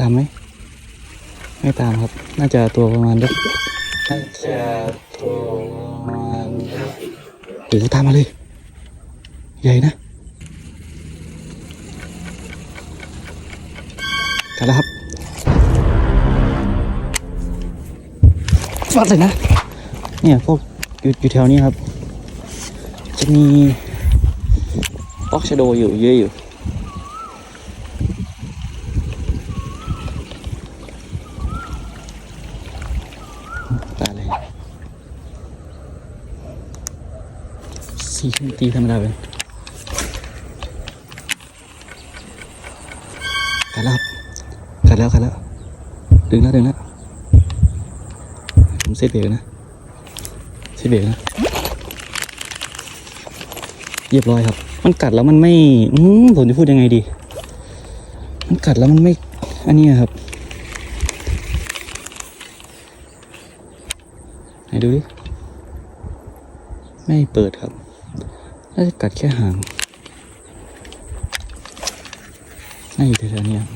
ตามไหมไม่ตามครับ น่าจะตัวประมาณสักน่าจะตัวประมาณโอ้โหตามมาเลย ใหญ่นะกันแล้วครับฟัดเลยนะ เนี่ยพวกอยู่อยู่แถวนี้ครับ จะมีออกชโดอยู่เยอะอยู่ ตายเลยสี่ ตีธรรมดาเป็นกัดแล้วครับกัดแล้วกัดแล้ว ดึงแล้วดึงแล้วผมเซฟเบรกนะเซฟเบรกนะเรียบร้อยครับ มันกัดแล้วมันไม่ อืผมจะพูดยังไงดี มันกัดแล้วมันไม่ อันนี้ครับไหนดูดิ ไม่เปิดครับ น่าจะกัดแค่หางน่าอยู่แถวๆนี้ครับ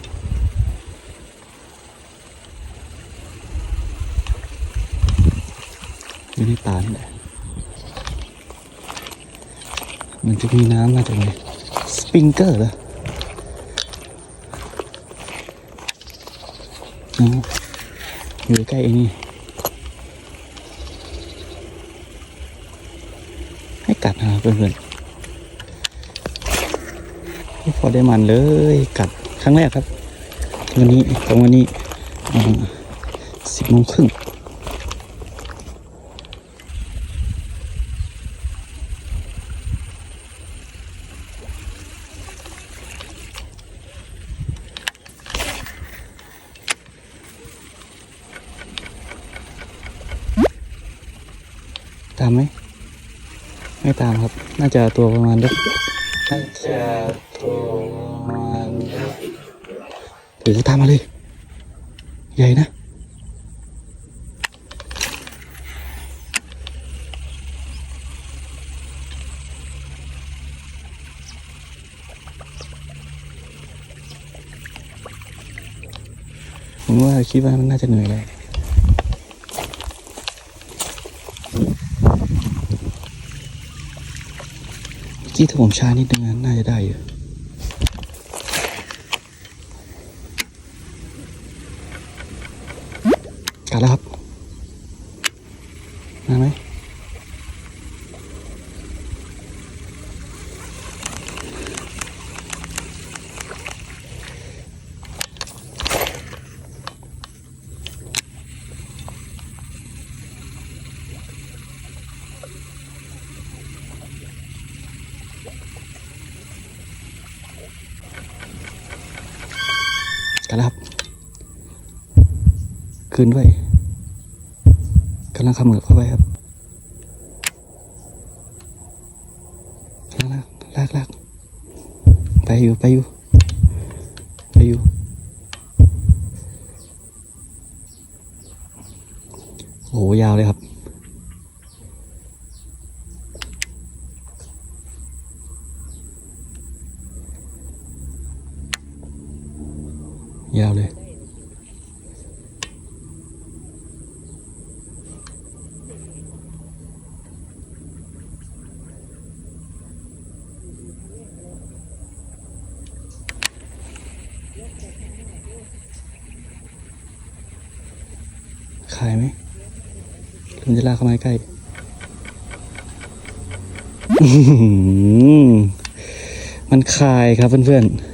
อยู่ในป่านี่แหละมันจะมีน้ำมาจากไหนสปริงเกอร์เหรออยู่ใกล้ไอ้นี่ให้กัดนะเพื่อนๆ อได้มันเลยกัดครั้งแรกครับ วันนี้ตรงวันนี้สิบโมงครึ่งตามไหม ไม่ตามครับ น่าจะตัวประมาณสัก น่าจะตัวประมาณโอ้โหตามมาเลย ใหญ่นะผมว่าคิดว่ามันน่าจะเหนื่อยเลย เมื่อ กี้ถ้าผมช้านิดนึงนะน่าจะได้อยู่กัดแล้วครับ กัดแล้วครับ คืนด้วยกำลังขมือเข้าไปครับลากลากลากไปอยู่ไปอยู่ไปอยู่โอ้ยาวเลยครับ ยาวเลย ขายไหมผมจะลากเข้ามาใกล้มันคายครับเพื่อนๆ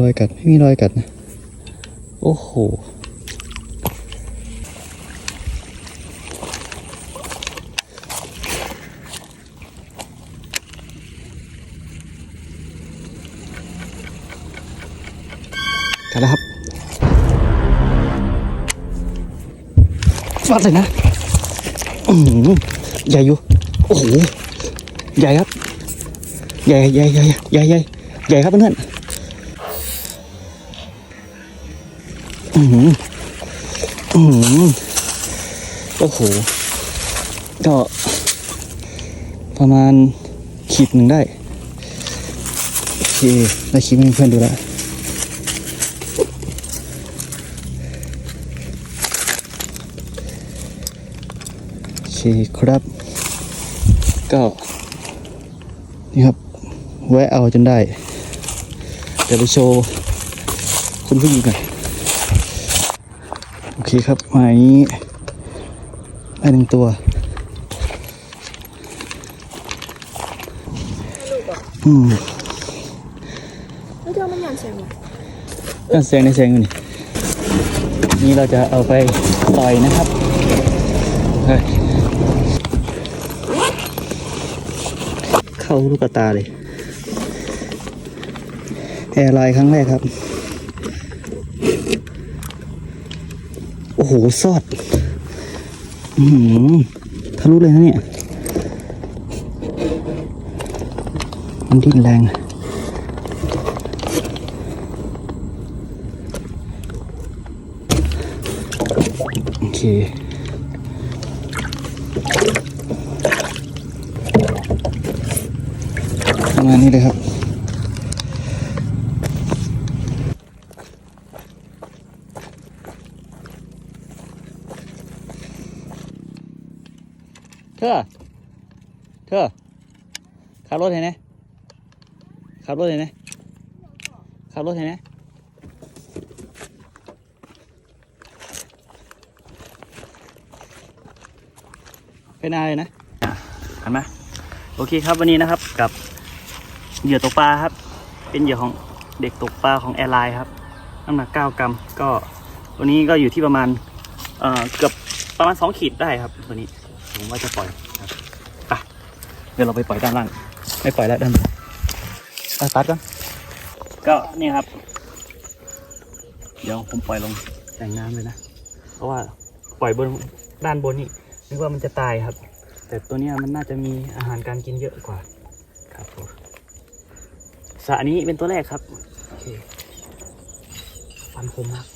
รอยกัด ไม่มีรอยกัดนะ โอ้โห กันแล้วครับฟัดเลยนะใหญ่อยู่ โอ้โห ใหญ่ครับ ใหญ่ใหญ่ใหญ่ใหญ่ใหญ่ใหญ่ครับเพื่อน อือหืออือหือโอ้โห ก็ประมาณขีดหนึ่งได้ โอเค ได้คลิปให้เพื่อนดูแล้วโอเคครับ ก็ นี่ครับ แวะเอาจนได้ เดี๋ยวไปโชว์ คุณผู้หญิงกัน โอเคครับหมายนี้ได้หนึ่งตัวอืมแล้วเธอมันหย่อนเสียงเหรอก็แซงในแซงอยู่นี่นี่เราจะเอาไปต่อยนะครับเฮ้ยเข้าลูกตาเลยแอร์ไลน์ครั้งแรกครับ โอ้โหซอดอือหือทะลุเลยนะเนี่ย มันดิ้นแรงโอเคประมาณนี้เลยครับ เธอ เธอ ขับรถเห็นไหมขับรถเห็นไหมขับรถเห็นไหมเป็นอะไรนะเห็นไหมโอเคครับวันนี้นะครับกับเหยื่อตกปลาครับ เป็นเหยื่อของเด็กตกปลาของแอร์ไลน์ครับน้ำหนัก9กรัมก็วันนี้ก็อยู่ที่ประมาณเอ่อเกือบประมาณ 2 ขีดได้ครับตัวนี้ ผมว่าจะปล่อยครับไปเดี๋ยวเราไปปล่อยด้านล่าง ไม่ปล่อยแล้วด้านบนอะตัดก่อนก็นี่ครับ เดี๋ยวผมปล่อยลงแต่งน้ำเลยนะ เพราะว่าปล่อยบนด้านบนนี่นึกว่ามันจะตายครับ แต่ตัวเนี้ยมันน่าจะมีอาหารการกินเยอะกว่า ครับผมสระนี้เป็นตัวแรกครับโอเคฟันคมมาก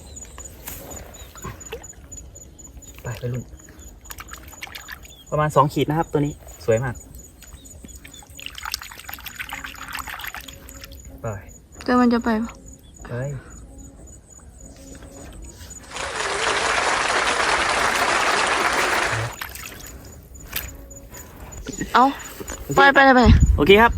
ไปไปรุ่น ประมาณสองขีดนะครับ ตัวนี้สวยมากไปเธอมันจะไปปะไปเอาไปไปเลยไปโอเคครับ